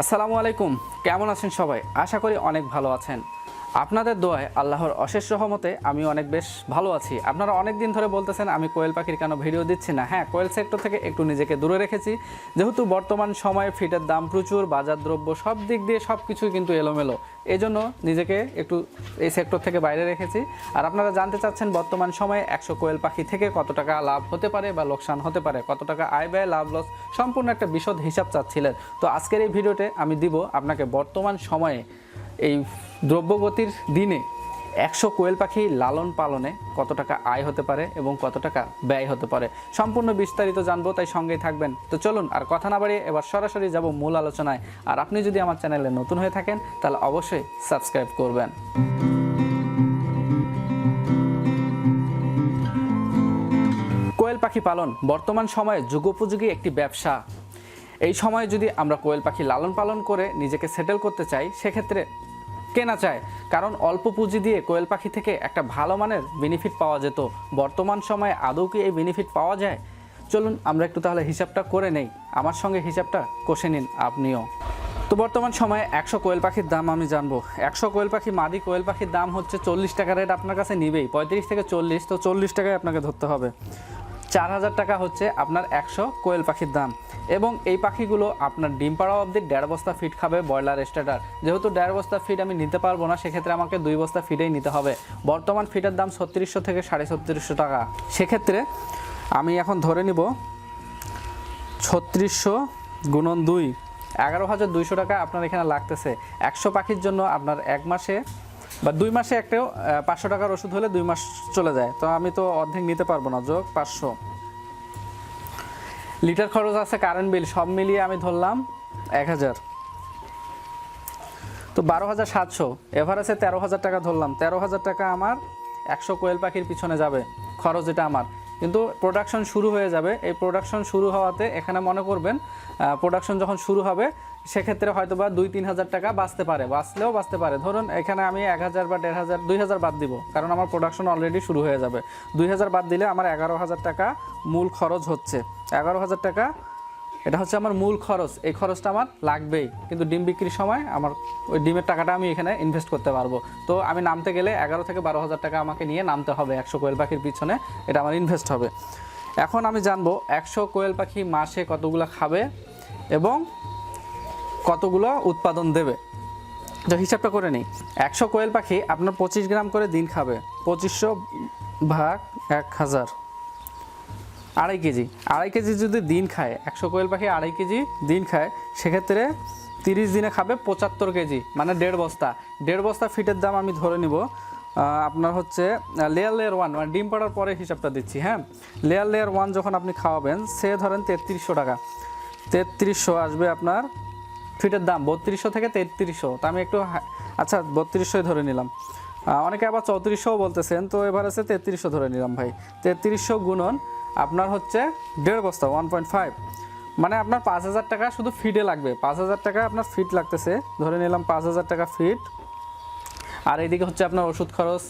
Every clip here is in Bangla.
আসসালামু আলাইকুম। কেমন আছেন সবাই? আশা করি অনেক ভালো আছেন। আপনাদের দোয়ায় আল্লাহর অশেষ সহমতে আমি অনেক বেশ ভালো আছি। আপনারা অনেক দিন ধরে বলতেছেন, আমি কোয়েল পাখির কেন ভিডিও দিচ্ছি না? হ্যাঁ কোয়েল সেক্টর থেকে একটু নিজেকে দূরে রেখেছি। যেহেতু বর্তমান সময়ে ফিটের দাম প্রচুর, বাজার দ্রব্য সব দিক দিয়ে সব কিছুই কিন্তু এলোমেলো। এই জন্য নিজেকে একটু এই সেক্টর থেকে বাইরে রেখেছি। আর আপনারা জানতে চাচ্ছেন, বর্তমান সময়ে একশো কোয়েল পাখি থেকে কত টাকা লাভ হতে পারে বা লোকসান হতে পারে, কত টাকা আয় ব্যয়, লাভ লস, সম্পূর্ণ একটা বিশদ হিসাব চাচ্ছিলেন। তো আজকের এই ভিডিওতে আমি দিব আপনাকে বর্তমান সময়ে এই দ্রব্যগতির দিনে একশো কোয়েল পাখি লালন পালনে কত টাকা আয় হতে পারে এবং কত টাকা ব্যয় হতে পারে? সম্পূর্ণ বিস্তারিত জানব, তাই সঙ্গেই থাকবেন। তো চলুন আর কথা না বাড়িয়ে এবার সরাসরি যাব মূল আলোচনায়। আর আপনি যদি আমার চ্যানেলে নতুন হয়ে থাকেন, তাহলে অবশ্যই সাবস্ক্রাইব করবেন। কোয়েল পাখি পালন বর্তমান সময়ে যুগোপযোগী একটি ব্যবসা। এই সময়ে যদি আমরা কোয়েল পাখি লালন পালন করে নিজেকে সেটেল করতে চাই, সেক্ষেত্রে কেনা চায়? কারণ অল্প পুঁজি দিয়ে কোয়েল পাখি থেকে একটা ভালো মানের বেনিফিট পাওয়া যেত। বর্তমান সময়ে আদৌ কি এই বেনিফিট পাওয়া যায়? চলুন, আমরা একটু তাহলে হিসাবটা করে নেই। আমার সঙ্গে হিসাবটা কষে নিন আপনিও। তো বর্তমান সময়ে একশো কোয়েল পাখির দাম আমি জানব। একশো কোয়েল পাখি, মাদি কোয়েল পাখির দাম হচ্ছে চল্লিশ টাকা রেট আপনার কাছে নিবেই। পঁয়ত্রিশ থেকে চল্লিশ, তো চল্লিশ টাকায় আপনাকে ধরতে হবে। চার হাজার টাকা হচ্ছে আপনার একশো কোয়েল পাখির দাম। এবং এই পাখিগুলো আপনার ডিম পাড়া অবধি দেড় বস্তা ফিট খাবে ব্রয়লার স্টার্টার যেহেতু দেড় বস্তা ফিট আমি নিতে পারব না, সেক্ষেত্রে আমাকে দুই বস্তা ফিটেই নিতে হবে। বর্তমান ফিটের দাম ছত্রিশশো থেকে সাড়ে ছত্রিশশো টাকা। সেক্ষেত্রে আমি এখন ধরে নিব ছত্রিশশো গুণন দুই। এগারো হাজার দুইশো টাকা আপনার এখানে লাগতেছে। একশো পাখির জন্য আপনার এক মাসে বা দুই মাসে একটাও পাঁচশো টাকার ওষুধ হলে দুই মাস চলে যায়। তো আমি তো অর্ধেক নিতে পারব না, যোগ পাঁচশো। লিটার খরচ আছে কারেন্ট বিল সব মিলিয়ে আমি ধরলাম এক হাজার। তো বারো হাজার সাতশো, এভারেজে তেরো হাজার টাকা ধরলাম। তেরো হাজার টাকা আমার একশো কোয়েল পাখির পিছনে যাবে, খরচ এটা আমার। কিন্তু প্রোডাকশন শুরু হয়ে যাবে। এই প্রোডাকশন শুরু হওয়াতে এখানে মনে করবেন প্রোডাকশন যখন শুরু হবে, সেক্ষেত্রে হয়তো বা দুই তিন হাজার টাকা বাঁচতে পারে, বাঁচলেও বাঁচতে পারে। ধরুন এখানে আমি এক হাজার বা দেড় হাজার, দুই হাজার বাদ দিব, কারণ আমার প্রোডাকশন অলরেডি শুরু হয়ে যাবে। দুই হাজার বাদ দিলে আমার এগারো হাজার টাকা মূল খরচ হচ্ছে। এগারো হাজার টাকা এটা হচ্ছে আমার মূল খরচ। এই খরচটা আমার লাগবেই। কিন্তু ডিম বিক্রির সময় আমার ওই ডিমের টাকাটা আমি এখানে ইনভেস্ট করতে পারব। তো আমি নামতে গেলে এগারো থেকে বারো হাজার টাকা আমাকে নিয়ে নামতে হবে একশো কোয়েল পাখির পিছনে। এটা আমার ইনভেস্ট হবে। এখন আমি জানব একশো কোয়েল পাখি মাসে কতগুলো খাবে এবং কতগুলো উৎপাদন দেবে। তো হিসাবটা করে নিই। একশো কোয়েল পাখি আপনার পঁচিশ গ্রাম করে দিন খাবে। পঁচিশশো ভাগ এক হাজার। আড়াই কেজি। আড়াই কেজি যদি দিন খায়, একশো কোয়েল পাখি আড়াই কেজি দিন খায়, সেক্ষেত্রে তিরিশ দিনে খাবে পঁচাত্তর কেজি মানে দেড় বস্তা। দেড় বস্তা ফিটের দাম আমি ধরে নিব। আপনার হচ্ছে লেয়ার লেয়ার ওয়ান মানে ডিম পাড়ার পরে হিসাবটা দিচ্ছি হ্যাঁ? লেয়ার লেয়ার ওয়ান যখন আপনি খাওয়াবেন, সে ধরেন তেত্রিশশো টাকা। তেত্রিশশো আসবে আপনার ফিটের দাম, বত্রিশশো থেকে তেত্রিশশো। তো আমি একটু আচ্ছা বত্রিশশোই ধরে নিলাম। অনেকে আবার চৌত্রিশশো বলতেছেন, তো এবার আছে তেত্রিশশো ধরে নিলাম ভাই। তেত্রিশশো গুণন আপনার হচ্ছে দেড় বস্তা ওয়ান পয়েন্ট ফাইভ মানে আপনার পাঁচ হাজার টাকা শুধু ফিটে লাগবে। পাঁচ হাজার টাকা আপনার ফিট লাগতেছে। ধরে নিলাম পাঁচ হাজার টাকা ফিট আর এইদিকে হচ্ছে আপনার ওষুধ খরচ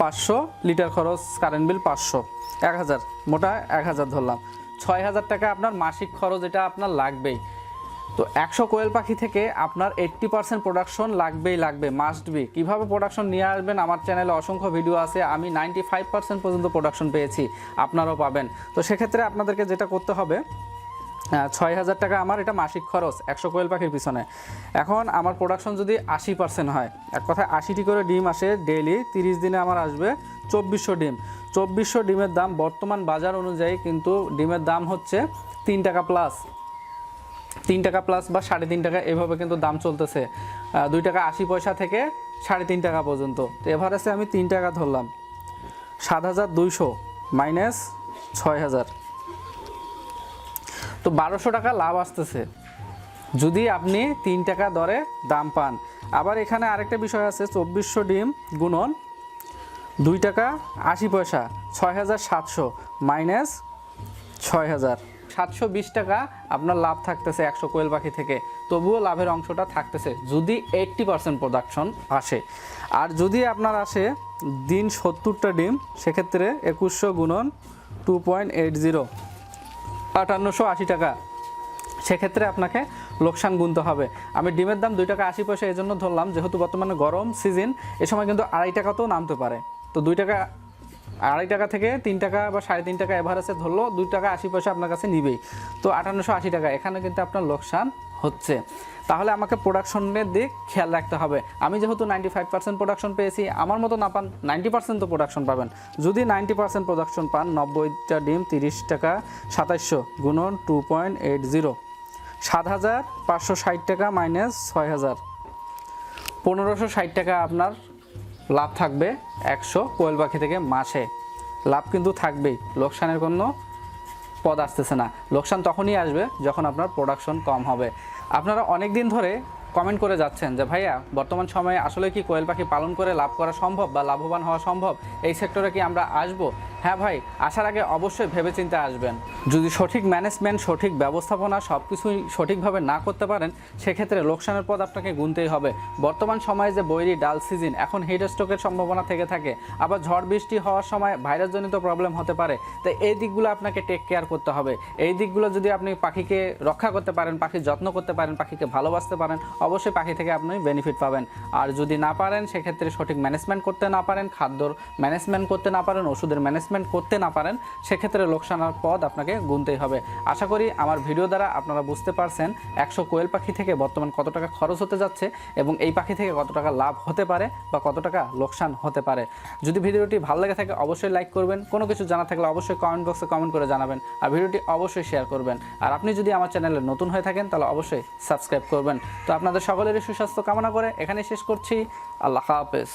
পাঁচশো, লিটার খরচ কারেন্ট বিল পাঁচশো। এক হাজার, মোটা এক হাজার ধরলাম। ছয় হাজার টাকা আপনার মাসিক খরচ, এটা আপনার লাগবেই। তো একশো কোয়েল পাখি থেকে আপনার এইট্টি পার্সেন্ট প্রোডাকশন লাগবেই লাগবে মাস্ট বি কীভাবে প্রোডাকশন নিয়ে আসবেন? আমার চ্যানেলে অসংখ্য ভিডিও আছে, আমি নাইনটি ফাইভ পার্সেন্ট পর্যন্ত প্রোডাকশন পেয়েছি, আপনারাও পাবেন। তো সেক্ষেত্রে আপনাদেরকে যেটা করতে হবে ছয় হাজার টাকা আমার এটা মাসিক খরচ, একশো কোয়েল পাখির পিছনে। এখন আমার প্রোডাকশন যদি আশি পার্সেন্ট হয়, এক কথায় আশিটি করে ডিম আসে ডেইলি তিরিশ দিনে আমার আসবে চব্বিশশো ডিম। চব্বিশশো ডিমের দাম বর্তমান বাজার অনুযায়ী কিন্তু ডিমের দাম হচ্ছে তিন টাকা প্লাস তিন টাকা প্লাস বা সাড়ে তিন টাকা, এভাবে কিন্তু দাম চলতেছে। দুই টাকা আশি পয়সা থেকে সাড়ে তিন টাকা পর্যন্ত। তো এভারেজে আমি তিন টাকা ধরলাম। সাত হাজার দুইশো মাইনাস ছয় হাজার। তো বারোশো টাকা লাভ আসতেছে। যদি আপনি তিন টাকা দরে দাম পান। আবার এখানে আরেকটা বিষয় আছে, চব্বিশশো ডিম গুণন দুই টাকা আশি পয়সা, ছয় হাজার সাতশো মাইনাস ছয় হাজার। সাতশো বিশ টাকা আপনার লাভ থাকতেছে একশো কোয়েল পাখি থেকে। তবুও লাভের অংশটা থাকতেছে যদি এইট্টি পার্সেন্ট প্রোডাকশন আসে। আর যদি আপনার আসে দিন সত্তরটা ডিম, সেক্ষেত্রে একুশশো গুণন টু পয়েন্ট এইট জিরো আটান্নশো আশি টাকা। সেক্ষেত্রে আপনাকে লোকসান গুনতে হবে। আমি ডিমের দাম দুই টাকা আশি পয়সা এই জন্য ধরলাম, যেহেতু বর্তমানে গরম সিজন এ সময় কিন্তু আড়াই টাকাতেও নামতে পারে। তো দুই টাকা আড়াই টাকা থেকে তিন টাকা বা সাড়ে তিন টাকা এভারেজে ধরলো, দুই টাকা আশি পয়সা আপনার কাছে নিবেই। তো আটান্নশো আশি টাকা, এখানে কিন্তু আপনার লোকসান হচ্ছে। তাহলে আমাকে প্রোডাকশনের দিক খেয়াল রাখতে হবে। আমি যেহেতু নাইনটি ফাইভ পার্সেন্ট প্রোডাকশন পেয়েছি, আমার মতো না পান নাইনটি পার্সেন্ট তো প্রোডাকশন পাবেন। যদি নাইনটি পার্সেন্ট প্রোডাকশন পান, নব্বইটা ডিম তিরিশ টাকা, সাতাইশশো গুণন টু পয়েন্ট এইট জিরো সাত হাজার পাঁচশো ষাট টাকা মাইনাস ছয় হাজার। পনেরোশো ষাট টাকা আপনার লাভ থাকবে একশো কোয়েল পাখি থেকে মাসে। লাভ কিন্তু থাকবেই, লোকসানের কোনো পদ আসতেছে না। লোকসান তখনই আসবে যখন আপনার প্রোডাকশন কম হবে। আপনারা অনেক দিন ধরে কমেন্ট করে যাচ্ছেন যে, ভাইয়া, বর্তমান সময়ে আসলে কি কোয়েল পাখি পালন করে লাভ করা সম্ভব বা লাভবান হওয়া সম্ভব? এই সেক্টরে কি আমরা আসব? হ্যাঁ ভাই, আসার আগে অবশ্যই ভেবেচিন্তে আসবেন। যদি সঠিক ম্যানেজমেন্ট সঠিক ব্যবস্থাপনা সব কিছুই সঠিকভাবে না করতে পারেন, সেক্ষেত্রে লোকসানের পদ আপনাকে গুনতেই হবে। বর্তমান সময়ে যে বৈরি ডাল সিজন এখন হিট স্ট্রোকের সম্ভাবনা থেকে থাকে। আবার ঝড় বৃষ্টি হওয়ার সময় ভাইরাসজনিত প্রবলেম হতে পারে। তো এই দিকগুলো আপনাকে টেক কেয়ার করতে হবে। এই দিকগুলো যদি আপনি পাখিকে রক্ষা করতে পারেন, পাখির যত্ন করতে পারেন, পাখিকে ভালোবাসতে পারেন অবশ্যই পাখি থেকে আপনি বেনিফিট পাবেন। আর যদি না পারেন, সেক্ষেত্রে সঠিক ম্যানেজমেন্ট করতে না পারেন, খাদ্যর ম্যানেজমেন্ট করতে না পারেন, ওষুধের ম্যানেজমেন্ট করতে না পারেন, সেক্ষেত্রে লোকসানার পদ আপনাকে গুনতেই হবে। আশা করি আমার ভিডিও দ্বারা আপনারা বুঝতে পারছেন একশো কোয়েল পাখি থেকে বর্তমান কত টাকা খরচ হতে যাচ্ছে এবং এই পাখি থেকে কত টাকা লাভ হতে পারে বা কত টাকা লোকসান হতে পারে। যদি ভিডিওটি ভালো লেগে থাকে, অবশ্যই লাইক করবেন। কোনো কিছু জানা থাকলে অবশ্যই কমেন্ট বক্সে কমেন্ট করে জানাবেন। আর ভিডিওটি অবশ্যই শেয়ার করবেন। আর আপনি যদি আমার চ্যানেলে নতুন হয়ে থাকেন, তাহলে অবশ্যই সাবস্ক্রাইব করবেন। তো আপনাদের সকলেরই সুস্বাস্থ্য কামনা করে এখানে শেষ করছি। আল্লাহ হাফেজ।